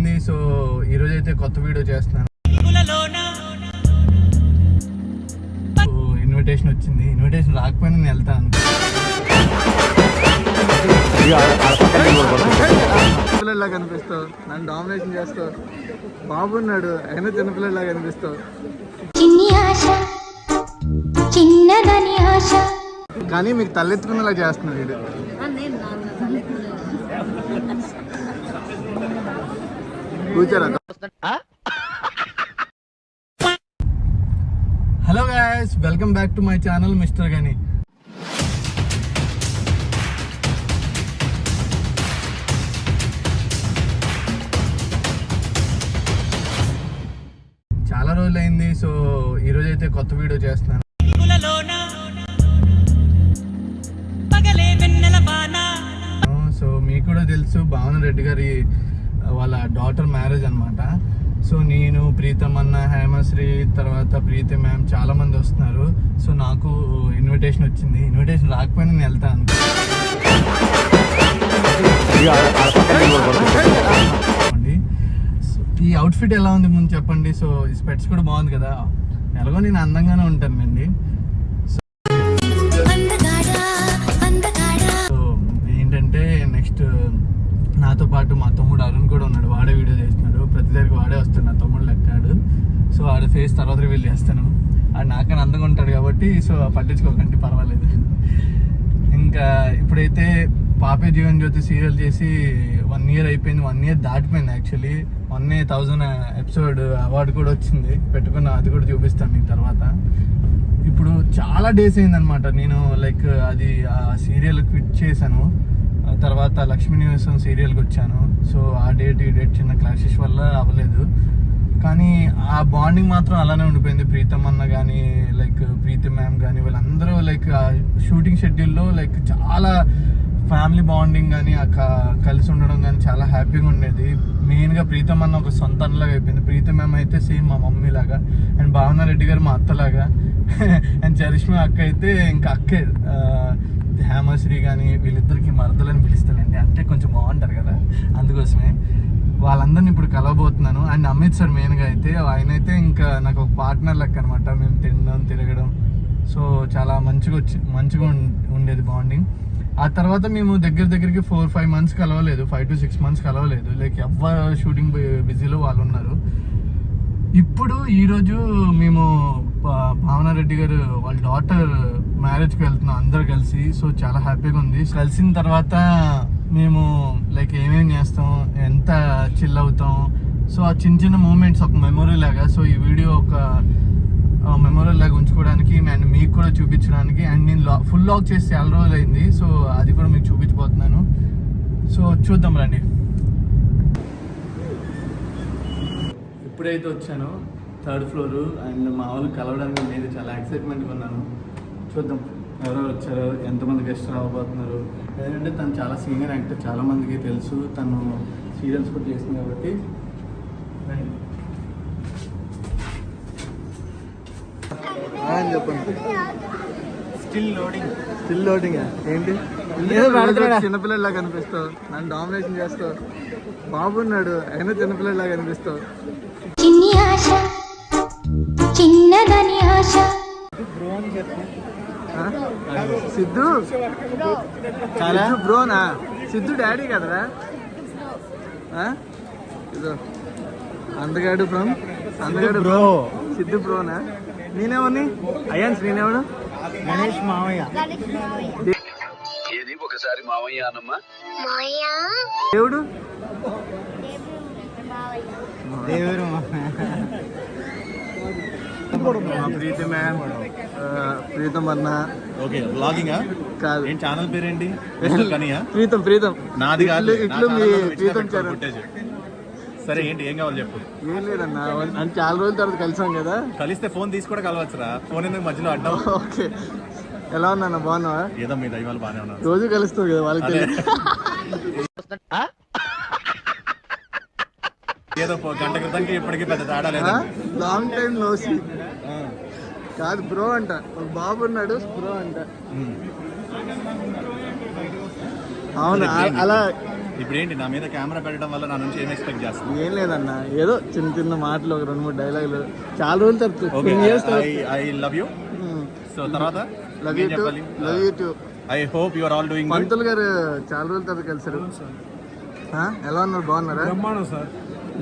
రోజులైంది సో ఈ రోజు అయితే కొత్త వీడియో చేస్తున్నాను. ఇన్విటేషన్ వచ్చింది. ఇన్విటేషన్ రాకపోయినా నేను వెళ్తాను చిన్నపిల్లలా కనిపిస్తావు నన్ను డామినేషన్ చేస్తావు. బాబున్నాడు అయినా చిన్నపిల్లలా కనిపిస్తావు చిన్ని ఆశ చిన్నదని ఆశ. కానీ మీకు తలెత్తుకునేలా చేస్తున్నాడు ఇది hello guys welcome back to my channel Mister Gani. చాలా రోజులైంది సో ఈ రోజు అయితే కొత్త వీడియో చేస్తున్నాను. సో మీకు కూడా తెలుసు భావన రెడ్డి గారి వాళ్ళ డాటర్ మ్యారేజ్ అన్నమాట. సో నేను ప్రీతం అన్న హేమశ్రీ తర్వాత ప్రీతి మ్యామ్ చాలా మంది వస్తున్నారు. సో నాకు ఇన్విటేషన్ వచ్చింది. ఇన్విటేషన్ రాకపోయినా నేను వెళ్తాను ఈ అవుట్ఫిట్ ఎలా ఉంది ముందు చెప్పండి. సో ఈ స్పెట్స్ కూడా బాగుంది కదా. ఎలాగో నేను అందంగానే ఉంటానండి నాతో పాటు మా తమ్ముడు అరుణ్ కూడా ఉన్నాడు. వాడే వీడియో చేస్తున్నాడు. ప్రతి దగ్గరికి వాడే వస్తాడు నా తమ్ముడు లెక్కాడు. సో ఆడ ఫేస్ తర్వాత రివీల్ చేస్తాను. ఆడు నాకన్నా అందంగా ఉంటాడు కాబట్టి సో పట్టించుకోకండి పర్వాలేదు. ఇంకా ఇప్పుడైతే పాపే జీవన్ జ్యోతి సీరియల్ చేసి వన్ ఇయర్ అయిపోయింది. వన్ ఇయర్ దాటిపోయింది actually. One a thousand episode award కూడా వచ్చింది. పెట్టుకున్న అది కూడా చూపిస్తాను మీకు తర్వాత. ఇప్పుడు చాలా డేస్ అయిందనమాట నేను లైక్ అది ఆ సీరియల్ క్విట్ చేశాను. తర్వాత లక్ష్మీ నివాసం సీరియల్కి వచ్చాను. సో ఆ డేట్ ఈ డేట్ చిన్న క్లాషెస్ వల్ల అవ్వలేదు. కానీ ఆ బాండింగ్ మాత్రం అలానే ఉండిపోయింది. ప్రీతం అన్న కానీ లైక్ ప్రీతం మ్యామ్ కానీ వీళ్ళందరూ లైక్ ఆ షూటింగ్ షెడ్యూల్లో లైక్ చాలా ఫ్యామిలీ బాండింగ్ కానీ ఆ కలిసి ఉండడం కానీ చాలా హ్యాపీగా ఉండేది. మెయిన్గా ప్రీతం అన్న ఒక సొంత అన్నలాగా అయిపోయింది. ప్రీతం మ్యామ్ అయితే సేమ్ మా మమ్మీ లాగా అండ్ భావన రెడ్డి గారు మా అత్తలాగా అండ్ చరిష్మా అక్క అయితే ఇంకా అక్కే. హేమశ్రీ కానీ వీళ్ళిద్దరికి మరదలని పిలుస్తానండి. అంటే కొంచెం బాగుంటారు కదా. అందుకోసమే వాళ్ళందరిని ఇప్పుడు కలవబోతున్నాను. అండ్ అమిత్ సార్ మెయిన్గా అయితే ఆయన అయితే ఇంకా నాకు ఒక పార్ట్నర్ లెక్క అనమాట మేము తినడం తిరగడం. సో చాలా మంచిగా వచ్చి మంచిగా ఉండేది బాండింగ్. ఆ తర్వాత మేము దగ్గర దగ్గరికి ఫోర్ ఫైవ్ మంత్స్ కలవలేదు. ఫైవ్ టు సిక్స్ మంత్స్ కలవలేదు. లైక్ ఎవ్వరు షూటింగ్ బిజీలో వాళ్ళు ఉన్నారు. ఇప్పుడు ఈరోజు మేము భావనారెడ్డి గారు వాళ్ళ డాటర్ మ్యారేజ్కి వెళ్తున్నాం అందరు కలిసి. సో చాలా హ్యాపీగా ఉంది. కలిసిన తర్వాత మేము లైక్ ఏమేం చేస్తాం ఎంత చిల్ అవుతాం. సో ఆ చిన్న చిన్న మూమెంట్స్ ఒక మెమొరీ లాగా. సో ఈ వీడియో ఒక మెమొరీ లాగా ఉంచుకోవడానికి అండ్ మీకు కూడా చూపించడానికి అండ్ నేను ఫుల్ లాక్ చేసి చాలా రోజులు అయింది. సో అది కూడా మీకు చూపించబోతున్నాను. సో చూద్దాం రండి. ఇప్పుడైతే వచ్చాను థర్డ్ ఫ్లోర్ అండ్ మా వాళ్ళు కలవడానికి నేను చాలా ఎక్సైట్మెంట్గా ఉన్నాను. చూద్దాం. ఎవరెవరు వచ్చారు ఎంతమంది గెస్ట్ రావబోతున్నారు ఎందుకంటే తను చాలా సీనియర్ యాక్టర్ చాలా మందికి తెలుసు. తను సీరియల్స్ కూడా చేసింది కాబట్టి. చెప్పండి. స్టిల్ లోడింగ్ స్టిల్ లోడింగ్ ఏంటి? ఏదో పెడతాడా? చిన్నపిల్లలా కనిపిస్తావు నన్ను డామినేషన్ చేస్తావు. బాబున్నాడు అయినా చిన్నపిల్లలా కనిపిస్తావు చిన్ని ఆశ చిన్నదని ఆశ. బ్రో అని? సిద్ధు? చాలా? సిద్ధు బ్రోనా సిద్ధు డాడీ కదరా? ఆ? ఇదో. అందగాడు ఫ్రమ్ అందగాడు బ్రో సిద్ధు బ్రోనా నేనేమని? అయ్యాన్స్ నేనేమను గణేష్ మావయ్య ఏది? ఒకసారి మావయ్య అనమ్మా దేవుడు? దేవుడు మా ప్రీతి మ్యామ్. ప్రీతం అన్న. ఓకే బ్లాగింగ్ కాదు. ఏం ఛానల్ పేరేంటి? ప్రీతం ప్రీతం. నాది కాదు. ఇట్లు- మీ ప్రీతం ఫుటేజ్ సరే ఏంటి ఏం కావాలి చెప్పు. ఏం లేదన్నా అంటే చాలా రోజుల తర్వాత కలిసాం కదా. కలిస్తే ఫోన్ తీసి కూడా కలవచ్చురా. ఫోన్ ఎందుకు మధ్యలో అడ్డం? ఓకే. ఎలా ఉన్నా బాగున్నావా? ఏదో మీ దైవాలు బాగానే ఉన్నారు. రోజు కలుస్తావు కదా వాళ్ళకి. ఏదో పో- గంట క్రితంకి ఇప్పటికీ పెద్ద తేడా లేదు? లాంగ్ టైం లోసి కాదు బ్రో అంట. ఒక బాబు ఉన్నాడు బ్రో అంట. అవును అలా ఇప్పుడు ఏంటి నా మీద కెమెరా పెట్టడం వల్ల నా నుంచి ఏం ఎక్స్పెక్ట్ చేస్తాను ఏం లేదన్న. ఏదో చిన్న చిన్న మాటలు ఒక రెండు మూడు డైలాగులు. చాలా రోజులు తప్పు okay years I I love you so తర్వాత? Love you love you too I hope you are all doing good పంతులు గారు చాలా రోజుల తర్వాత కలిసారు ఆ, ఎలా ఉన్నారు? బాగున్నారా? బ్రహ్మాండం సార్.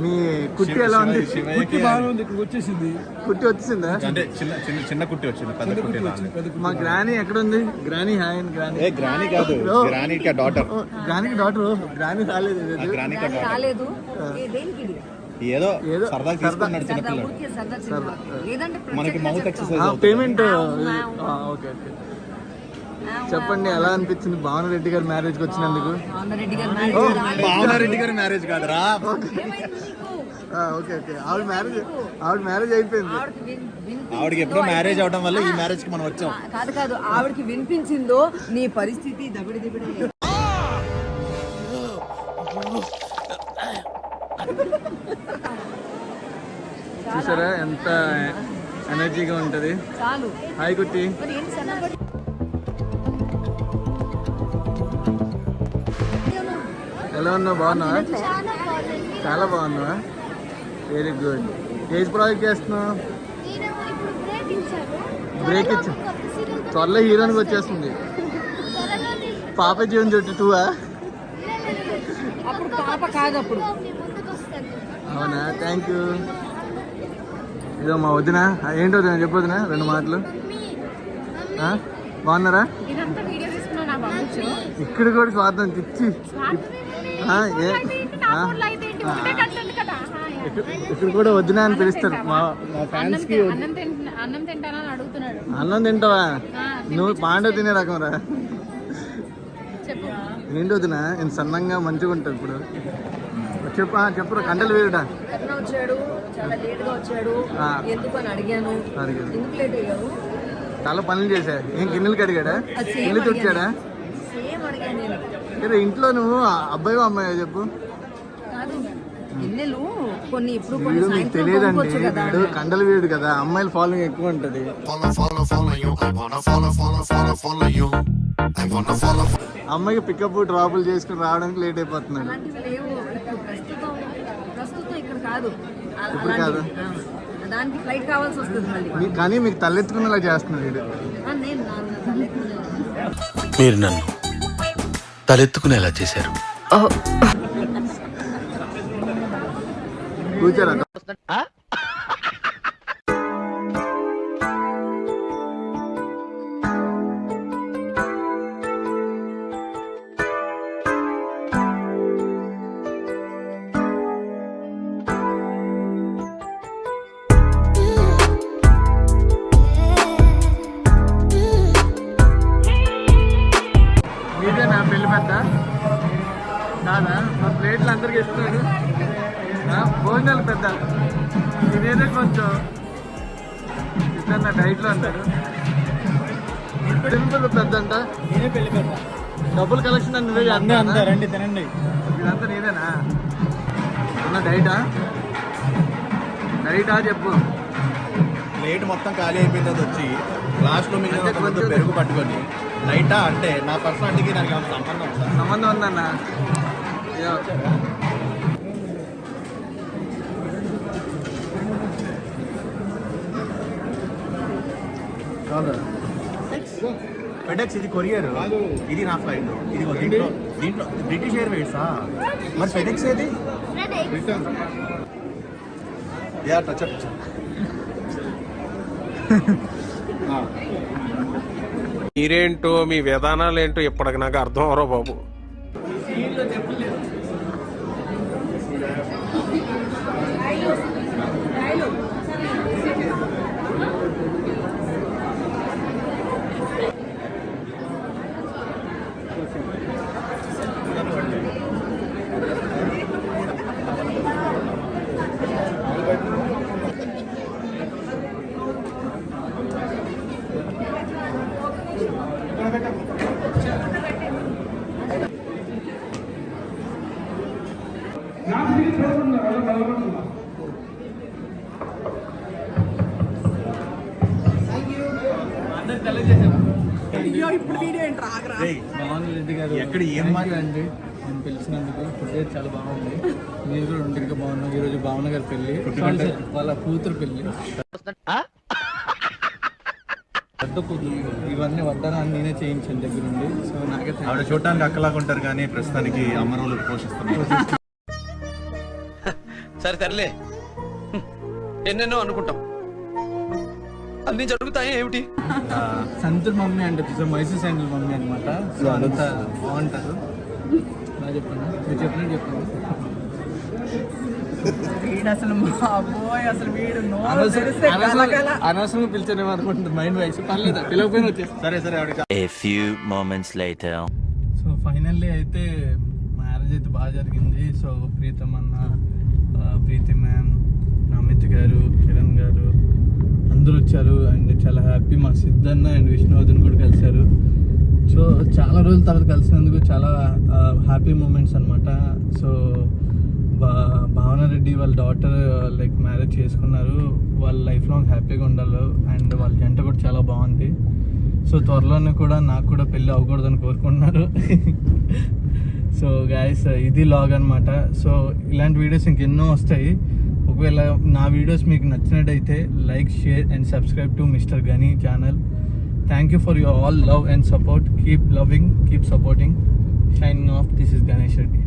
మీ కుట్టి ఎలా ఉంది? కుట్టి బాగానే ఉంది ఇక్కడికి వచ్చేసింది కుట్టి వచ్చిందా? అంటే చిన్న చిన్న చిన్న కుట్టి వచ్చింది పెద్ద కుట్టి రాలేదు మా గ్రానీ ఎక్కడ ఉంది granny hi and granny. A granny కాదు గ్రానీ కా డాటర్ గ్రానీకి డాక్టర్ గ్రానీ రాలేదు ఈరోజు. గ్రానీ కా డాటర్ రాలేదు ఏ దేనికి ఇది? ఏదో ఏదో సరదాగా తీసుకున్నాడు సరదా చిన్నపిల్లడు ఊరికే సరదా సినిమా. లేదంటే మనకి ప్రత్యేకంగా మౌత్ చెప్తాం. ఎక్సర్సైజ్ ఆ, అవుతుంది. పేమెంట్ ఆ, ఆ, ఓకే ఓకే. చెప్పండి ఎలా అనిపించింది? భావన రెడ్డి గారి మ్యారేజ్కి వచ్చినందుకు? భావనారెడ్డి గారు. భావనారెడ్డి మ్యారేజ్ కాదురా. ఏమైంది నీకు? ఆ, ఓకే ఓకే. ఆవిడ మ్యారేజ్ ఆవిడ మ్యారేజ్ అయిపోయింది. ఆవిడకి ఎప్పుడో మ్యారేజ్ అవడం వల్ల ఈ మ్యారేజ్కి మనం వచ్చాం. కాదు కాదు. ఆవిడకి వినిపించిందో నీ పరిస్థితి దబిడి దిబిడి చూసారా ఎంత ఎనర్జీగా ఉంటది? చాలు. హాయ్ కుట్టి. ఎలా ఉన్నావు బాగున్నావా? చాలా బాగున్నావా? వెరీ గుడ్ ఏజ్ ప్రాజెక్ట్ చేస్తున్నావు? బ్రేక్ ఇచ్చా. త్వరలో హీరోయిన్కి వచ్చేస్తుంది. పాప జీవన్ చుట్టూ టూవా అవునా? థ్యాంక్ యూ ఇదో మా వదిన. ఏంటో వదిన? చెప్పొద్దునా రెండు మాటలు? బాగున్నారా? ఇదంతా వీడియో తీసుకున్నా నా పంపించు ఇక్కడ కూడా స్వార్థం తెచ్చి ఇక్కడ ఇక్కడ కూడా వదిన అని పిలుస్తారు. మా ఫ్యాన్స్కి అన్నం తింటానా అడుగుతున్నాడు. తింటావా? నువ్వు పాండవ తినే రకం రా. చెప్పు. ఏంటి వదిన ఇంత సన్నంగా మంచిగా ఉంటుంది ఇప్పుడు. చెప్పు ఆ, చెప్పురా కండలు వేరుడా వచ్చాడు చాలా లేట్గా వచ్చాడు. ఆ. ఎందుకు అని అడిగాను? అడిగాను. ఎందుకు లేట్ అయ్యావు? చాలా పనులు చేశా. ఏం గిన్నెలు కడిగాడా? అది సేమ్ ఇల్లు తుడిచాడా? సేమ్ అడిగాను నేను. లేదా ఇంట్లో నువ్వు అబ్బాయి అమ్మాయి చెప్పు కొన్ని ఇప్పుడు వీడు మీకు తెలియదండి వీడు కండలు వీడు కదా అమ్మాయిల ఫాలోయింగ్ ఎక్కువ ఉంటది Follow, follow, follow you. I wanna follow, follow, follow, follow you. I wanna follow. అమ్మాయికి పికప్ డ్రాపులు చేసుకుని రావడానికి లేట్ అయిపోతున్నాడు ఇప్పుడు ప్రస్తుతం ప్రస్తుతం ఇక్కడ కాదు. దానికి ఫ్లైట్ కావాల్సి వస్తుంది మళ్ళీ కానీ మీకు తలెత్తుకునేలా చేస్తున్నాడు వీడు. మీరు నన్ను తలెత్తుకునేలా చేశారు. కూర్చోరా. భోజనాలు పెద్ద. తినేదే కొంచెం ఇద్దరు డైట్లో అన్నాడు పెళ్ళి పెద్ద అంట నేనే పెళ్ళి పెద్ద. డబ్బులు కలెక్షన్ నువ్వే అన్నీ అంతా? రండి తినండి. ఇదంతా నీదేనా అన్న డైటా? డైటా చెప్పు. ప్లేట్ మొత్తం ఖాళీ అయిపోయింది అది వచ్చి లాస్ట్లో మిగిలిన ఒక ముద్ద పెరుగు పట్టుకొని లైటా అంటే నా పర్సనాలిటీకి నాకు సంబంధం ఉందా? సంబంధం ఉందన్న. ఫెడెక్స్ ఇది కొరియర్. ఇది నా ఫ్లైట్. ఇది దీంట్లో దీంట్లో బ్రిటిష్ ఎయిర్వేసా మరి ఫెడెక్స్ ఏది? యా టచ్ అప్ మీరేంటో మీ విధానాలు ఏంటో ఇప్పటికి నాకు అర్థం అవరో బాబు. భావన రెడ్డి గారు ఎక్కడ ఏం Thank you మాట్లా- అండి. పిలిచినందుకు ఫుడ్ అయితే చాలా బాగుంది. మీరు కూడా ఒంటిగా బాగున్నాం. ఈరోజు భావన గారి sir, వాళ్ళ కూతురు పెళ్ళి. పెద్ద కూతురు ఇవన్నీ వడ్డాను అని నేనే చేయించాను దగ్గర నుండి. సో నాకే thanks. ఆవిడ చూడటానికి అక్కలాగా ఉంటారు కానీ ప్రస్తుతానికి అమ్మ రోజులు పోషిస్తున్నారు. సరే తరలే ఎన్నెన్నో అనుకుంటాం. అన్ని జరుగుతాయి ఏమిటి? సంతుల్ మమ్మీ అంటే సో మైసూర్ శాండిల్ మమ్మీ అనమాట సో అంతా బాగుంటారు. బాగా చెప్పాను మీరు చెప్పినట్టు వీడు అసలు అసలు వీడు. అనవసరంగా అనుకుంటుంది మైండ్ వైస్ పర్లేదు? పిలవకపోయినా వచ్చేసి సరే సరే ఆవిడ moments later. సో ఫైనల్లీ అయితే మ్యారేజ్ అయితే బాగా జరిగింది. సో ప్రీతం అన్న ప్రీతి మ్యామ్ అమిత్ గారు కిరణ్ గారు అందరూ వచ్చారు అండ్ చాలా హ్యాపీ మా సిద్ధన్న అండ్ విష్ణువర్ధన్ కూడా కలిశారు. సో చాలా రోజుల తర్వాత కలిసినందుకు చాలా హ్యాపీ మూమెంట్స్ అనమాట సో బా భావనారెడ్డి వాళ్ళ డాటర్ లైక్ మ్యారేజ్ చేసుకున్నారు. వాళ్ళ లైఫ్ లాంగ్ హ్యాపీగా ఉండాలి అండ్ వాళ్ళ జంట కూడా చాలా బాగుంది. సో త్వరలోనే కూడా నాకు కూడా పెళ్ళి అవ్వకూడదని కోరుకుంటున్నారు. సో గాయస్ ఇది లాగ్ అనమాట సో ఇలాంటి వీడియోస్ ఇంకెన్నో వస్తాయి. ఒకవేళ నా వీడియోస్ మీకు నచ్చినట్టయితే like share and subscribe to Mister Gani channel thank you for your all love and support keep loving keep supporting signing off this is Ganesh Reddy